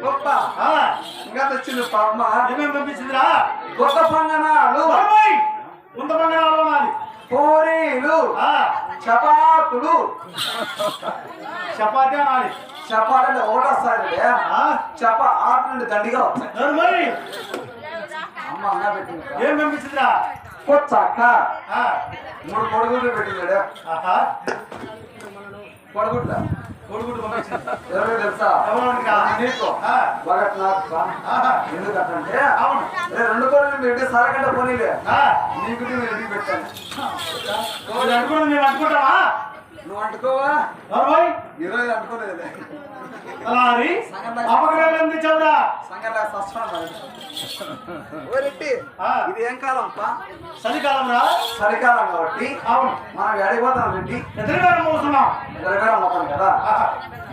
గొప్ప. ఇంకా తెచ్చింది పాప ఏమేమి పంపించిందిరా? గొప్ప పొంగనాలు. ముంత బంగారాలు నాది పూరీలు. ఆ, చపాతులు. చపాతీ నాది చపాతీలు ఒకటోసారి ఆ, చప ఆట నుండి దండిగా మరి అమ్మ అన్న పెట్టింది. ఏం పంపించిందిరా? కొచ్చక్క ఆ, మూడు కొడుగుడ్ల కోడిగుడ్డు పంపించింది ఎవరు తెలుసా? నీకు నాథ్ ఆహా, ఎందుకంటే అవును రెండు కోళ్ళు పెట్టి సరకంటే పోనీలే ఆ, నీకు నేను ఇంటికి పెట్టాను నువ్వు అనుకుంటావా నువ్వు అంటుకోవా ఈరోజు అనుకోలేదు సంగతి సస్పెండ్ ఓరెడ్డి ఆ, ఇది ఏం కాలం అప్ప? చలికాలం రా. చలికాలం కాబట్టి అవును. మనం ఎడిపోతాం రెడ్డి. ఎదురుగానే మోస్తున్నాం ఎదురుగా మొత్తం కదా?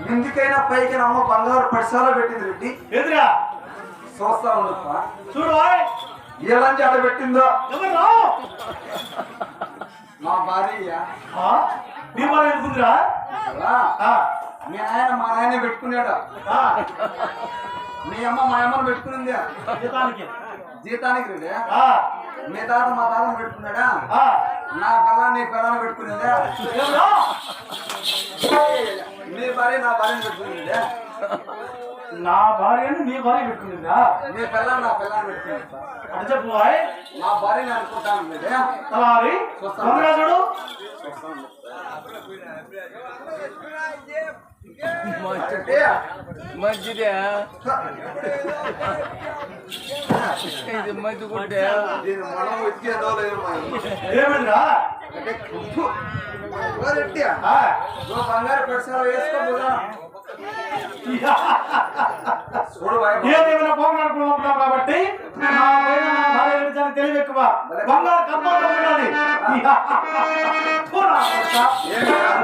మిందికైనా పైకి అమ్మ బంగారు పడిసాలో పెట్టింది రెడ్డి. ఎదురా చూస్తా ఉండప్ప చూడు ఏలంచి ఆడ పెట్టిందో? మా భార్య. బాగా ఎందుకుందిరా మీ ఆయన మా నాయన పెట్టుకున్నాడు. మీ అమ్మ మా అమ్మను పెట్టుకునింది. జీతానికి. జీతానికి రెడ్డి ఆ, మీ తాత మా తాతను పెట్టుకున్నాడా? నా పిల్ల నీ పిల్లని పెట్టుకునిందా? మీ భార్య నా భార్యను పెట్టుకునింది? నా భార్యను నీ భార్య పెట్టుకుందా మీ పిల్ల నా పిల్లని పెట్టుకునింది అని చెప్పు బాయ్. నా భార్యని అనుకుంటాను రెడ్డి, మంచిదే. ఇది మంచి గుడ్డే. దీని మనం లేదు అంటే ఓ బంగారు పెడసాలు వేసుకో బుర్రా. చూడు వైభవ్. ఏదేమైనా పోగొట్టుకున్నాం కాబట్టి తెలివి ఎక్కువ. బంగారు కర్మాలు ఉండాలి?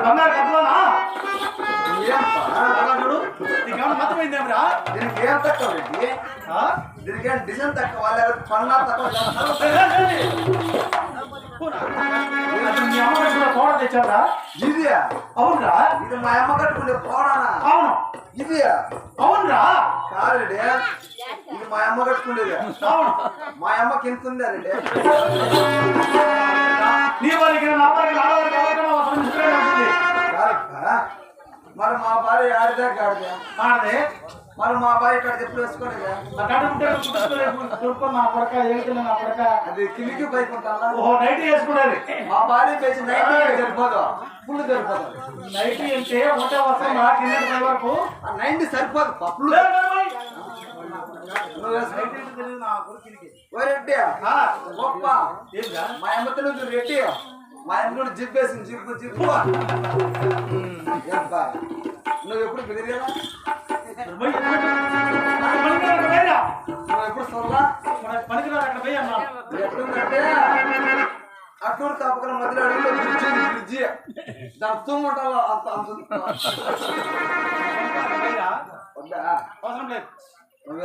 బంగారు నీకేమన్నా మతమైందేమిరా దీనికి ఏం తక్కువ? దీనికి డిజైన్ తక్కువ? లేదా తక్కువ తెచ్చావురా? ఇది అవునురా. ఇది మా అమ్మ కట్టుకునే పోరానా అవును. ఇది అవునురా. కాదు రెడ్డి ఇది మా అమ్మ కట్టుకునేది. అవును. మా ఉంది రెడ్డి నీ వారికి నా వారికి ఆడవారికి ఎవరికైనా అవసరం. మరి మా భార్య ఆడితే ఆడదే. మరి మా భార్య ఇక్కడ ఎప్పుడు వేసుకోలేదా నా కొడక ఏడుతున్నా నా కొడక అది కిలికి పైకి ఉంటానా ఓహో నైట్ వేసుకునేది మా భార్య పేసి నైట్ సరిపోదు. ఫుల్ సరిపోదు. నైట్ అంటే ఒకటే వస్తాం నా కింద వరకు. ఆ నైన్టీ సరిపోదు పప్పులు. నైట్ గొప్ప? మా అమ్మ తెలుగు రెడ్డి. మా అమ్మ కూడా జిప్ వేసింది జిప్పు. జిప్పు? నువ్వు ఎప్పుడు బెదిరేనా పోయి పనికిరారు ఎప్పుడు చూడలా మన అక్కడ పోయి ఎట్లుందంటే మధ్యలో అడుగులో బ్రిడ్జి బ్రిడ్జి దాని తుమ్ముంటావా అంత అంత అవసరం లేదు నువ్వు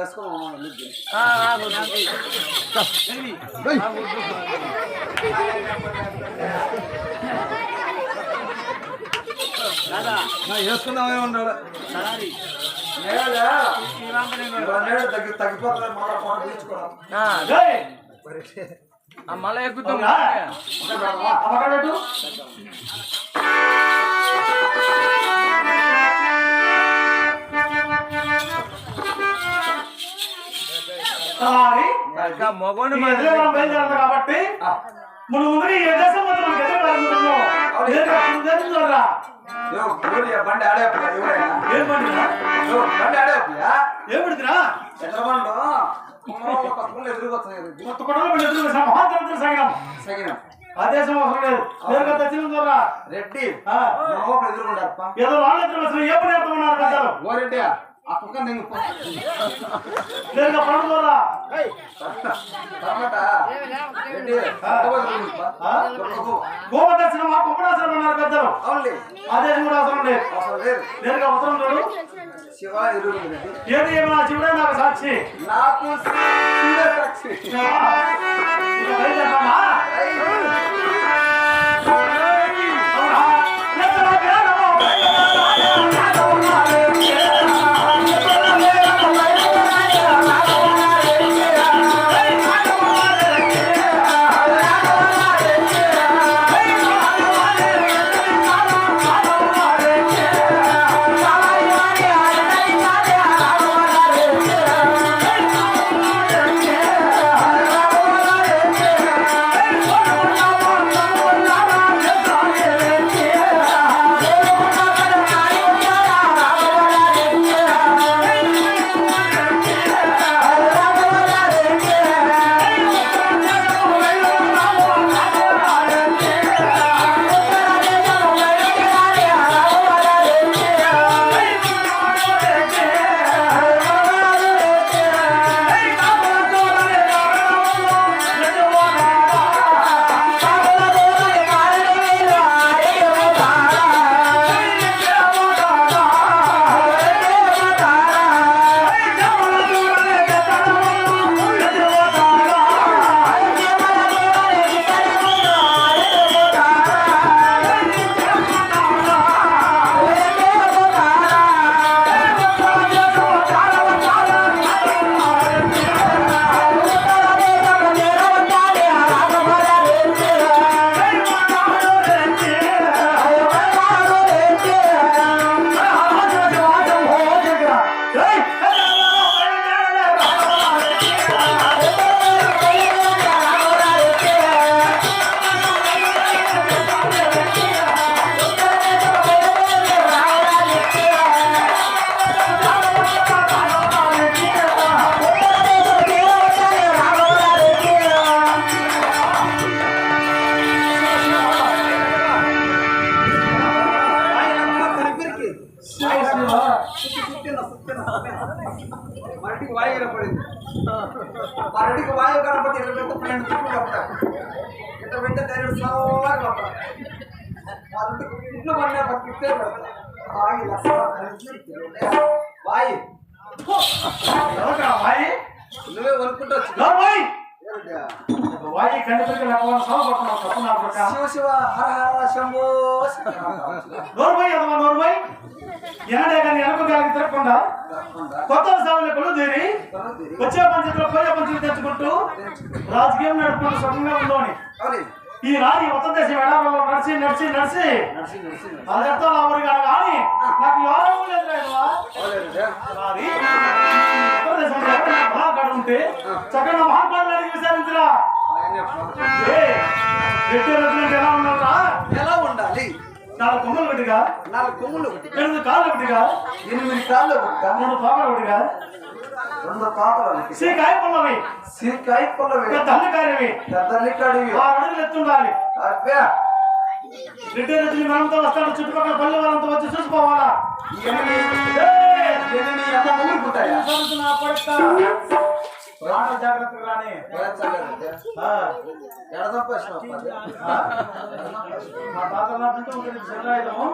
మళ్ళా ఎక్కుతాం. బయలుదేరాలి కాబట్టి మన ముందు ఏ దేశం మన బండి? ఏం పండుగ? యో, బండి ఆడేపురా? ఏం పడుతురా ఎదురుకొచ్చాయి కొత్త కొడలు మన ఎదురు మహాంతరంతో సాగినాం సగిన ఆ దేశం అవసరం లేదు. ఎదురుగా దక్షిణం చూడరా రెడ్డి ఎదురుకుంటారప్ప. ఏదో వాళ్ళ ఎదురు ఏ పని చెప్తున్నారు పెద్దలు? ఓ రెడ్డి ఆ కుక్క నేను ఆ? కుప్పడాసనం అన్నారు పెద్దలు అవునులే కూడా అవసరం లేదు అవసరం లేదు అవసరం శివ ఏది ఏమైనా శివుడే నాకు సాక్షి నాకు సాక్షి? అవునా? మరటికి వాయువు కనపడి ఇట్లా పెద్ద పన్నెండు చుట్టూ కప్పారు ఇట్లా పెట్టే ధైర్యం సోగా కప్పారు మరటికి ఇంట్లో పడిన పట్టితే ఆగి వాయి ఎవరురా వాయి. నువ్వే వనుకుంటూ పోయి అదమ్మా నోరు పోయి ఎన్నడే కానీ వెనక గాలికి తిరగకుండా కొత్త సాగులకు తీరి వచ్చే పంచాయతీలో పోయే పంచాయతీ తెచ్చుకుంటూ రాజకీయం నడుపుకుంటూ సుఖంగా ఉందని. ఈ రాని ఉత్తర దేశం ఎడారంలో నడిచి నడిచి నడిచి. నడిచి నడిచి నడిచి. అది చెప్తాను ఎవరు కాదు కానీ నాకు ఎవరు లేదు మహాకాడు ఉంటే చక్కగా మహాకాడు అడిగి విచారించరా. ఎలా ఉన్నారా ఎలా ఉండాలి? నాలుగు కొమ్మలు ఒకటిగా. నాలుగు కొమ్ములు ఎనిమిది కాళ్ళు ఒకటిగా ఎనిమిది కాళ్ళు ఒకటి మూడు తోకలు ఒకటిగా రెండు పాపలు శ్రీ కాయపల్లవి సీకాయ పొలవి తల్లి కార్యవి పెద్దల్లి కడివి. ఆరు అడుగులు ఎత్తుండాలి. అబ్బే. మనతో వస్తాడు చుట్టుపక్కల పల్లె వాళ్ళంతా వచ్చి చూసుకోవాలా? ఎనిమిది ఏయ్! ఎనిమిది అమ్మ ఊరుకుంటాయా ఆటో జాగ్రత్తగా రాని. ఎడదప్ప. మా తాత రాయడము